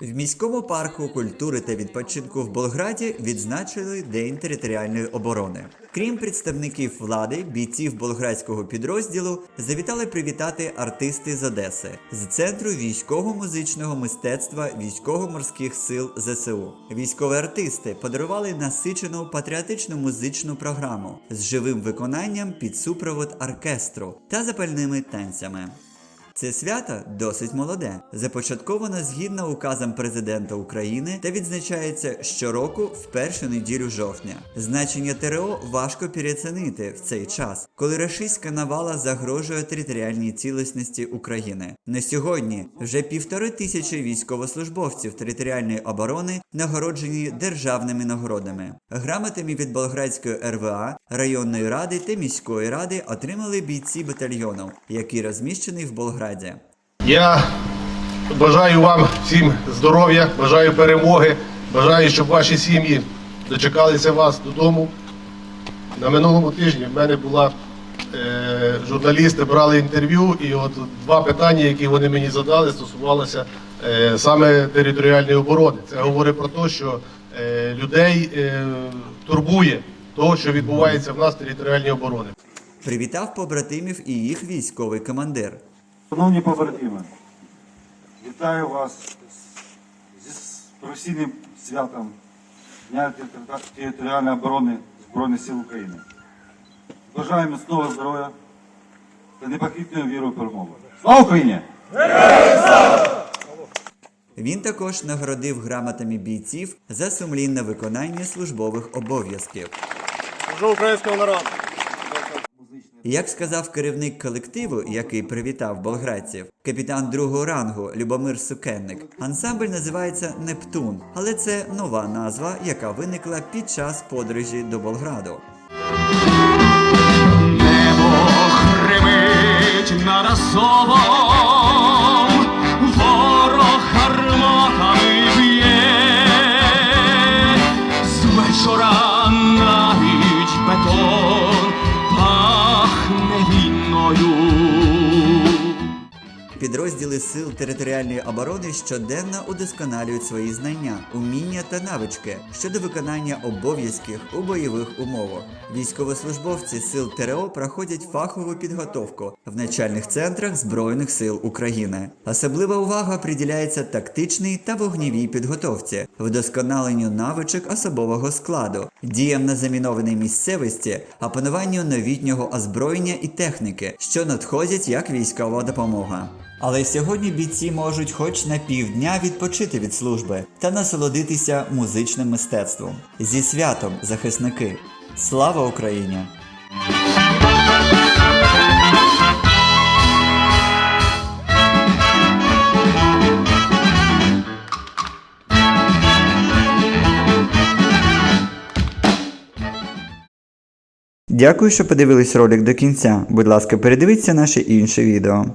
В міському парку культури та відпочинку в Болграді відзначили День територіальної оборони. Крім представників влади, бійців болградського підрозділу завітали привітати артисти з Одеси з центру військово-музичного мистецтва військово-морських сил ЗСУ. Військові артисти подарували насичену патріотичну музичну програму з живим виконанням під супровод оркестру та запальними танцями. Це свято досить молоде, започатковано згідно указом президента України та відзначається щороку в першу неділю жовтня. Значення ТРО важко переоцінити в цей час, коли рашистська навала загрожує територіальній цілісності України. На сьогодні вже півтори тисячі військовослужбовців територіальної оборони нагороджені державними нагородами. Грамотами від Болградської РВА, районної ради та міської ради отримали бійці батальйону, який розміщений в Болграді. Я бажаю вам всім здоров'я, бажаю перемоги, бажаю, щоб ваші сім'ї дочекалися вас додому. На минулому тижні в мене була е, журналісти брали інтерв'ю, і от два питання, які вони мені задали, стосувалося е, саме територіальної оборони. Це говорить про те, що е, людей е, турбує того, що відбувається в нас в територіальній обороні. Привітав побратимів і їх військовий командир. Шановні побратими, вітаю вас зі професійним святом Дня територіальної оборони Збройних сил України. Бажаю міцного здоров'я та непохитної віри в перемогу. Слава Україні! Він також нагородив грамотами бійців за сумлінне виконання службових обов'язків. Служу українського народу. Як сказав керівник колективу, який привітав болградців, капітан другого рангу Любомир Сукенник, ансамбль називається Нептун, але це нова назва, яка виникла під час подорожі до Болграду. Небо хримить над Підрозділи сил територіальної оборони щоденно удосконалюють свої знання, уміння та навички щодо виконання обов'язків у бойових умовах. Військовослужбовці сил ТРО проходять фахову підготовку в навчальних центрах Збройних сил України. Особлива увага приділяється тактичній та вогнівій підготовці, вдосконаленню навичок особового складу, діям на замінованій місцевості, опануванню новітнього озброєння і техніки, що надходять як військова допомога. Але сьогодні бійці можуть хоч на півдня відпочити від служби та насолодитися музичним мистецтвом. Зі святом, захисники! Слава Україні! Дякую, що подивились ролик до кінця. Будь ласка, передивіться наше інше відео.